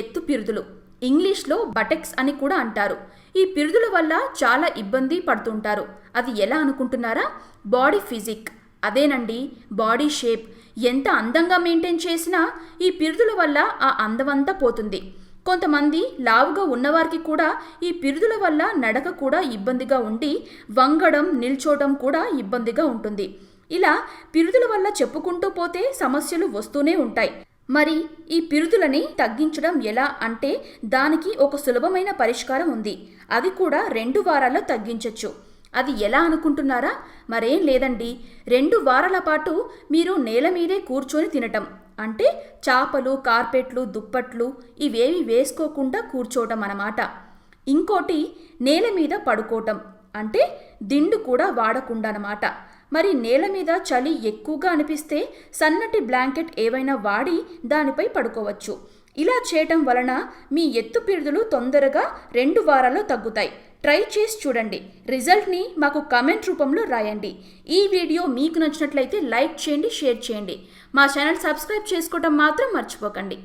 ఎత్తు పిరుదులు. ఇంగ్లీష్లో బటెక్స్ అని కూడా అంటారు. ఈ పిరుదుల వల్ల చాలా ఇబ్బంది పడుతుంటారు. అది ఎలా అనుకుంటున్నారా? Body physique. అదేనండి బాడీ షేప్. ఎంత అందంగా మెయింటైన్ చేసినా ఈ పిరుదుల వల్ల ఆ అందమంతా పోతుంది. కొంతమంది లావుగా ఉన్నవారికి కూడా ఈ పిరుదుల వల్ల నడక కూడా ఇబ్బందిగా ఉండి వంగడం నిల్చోవడం కూడా ఇబ్బందిగా ఉంటుంది. ఇలా పిరుదుల వల్ల చెప్పుకుంటూ పోతే సమస్యలు వస్తూనే ఉంటాయి. మరి ఈ పిరుదులని తగ్గించడం ఎలా అంటే దానికి ఒక సులభమైన పరిష్కారం ఉంది. అది కూడా రెండు వారాల్లో తగ్గించవచ్చు అది ఎలా అనుకుంటున్నారా? మరేం లేదండి. రెండు వారాల పాటు మీరు నేల మీదే కూర్చొని తినటం. అంటే చాపలు కార్పెట్లు దుప్పట్లు ఇవేవి వేసుకోకుండా కూర్చోవటం అన్నమాట. ఇంకోటి నేల మీద పడుకోవటం. అంటే దిండు కూడా వాడకుండా అన్నమాట. మరి నేల మీద చలి ఎక్కువగా అనిపిస్తే సన్నటి బ్లాంకెట్ ఏవైనా వాడి దానిపై పడుకోవచ్చు. ఇలా చేయటం వలన మీ ఎత్తు పిరుదులు తొందరగా రెండు వారాల్లో తగ్గుతాయి. ట్రై చేసి చూడండి. రిజల్ట్ని మాకు కమెంట్ రూపంలో రాయండి. ఈ వీడియో మీకు నచ్చినట్లయితే లైక్ చేయండి షేర్ చేయండి. మా ఛానల్ సబ్స్క్రైబ్ చేసుకోవటం మాత్రం మర్చిపోకండి.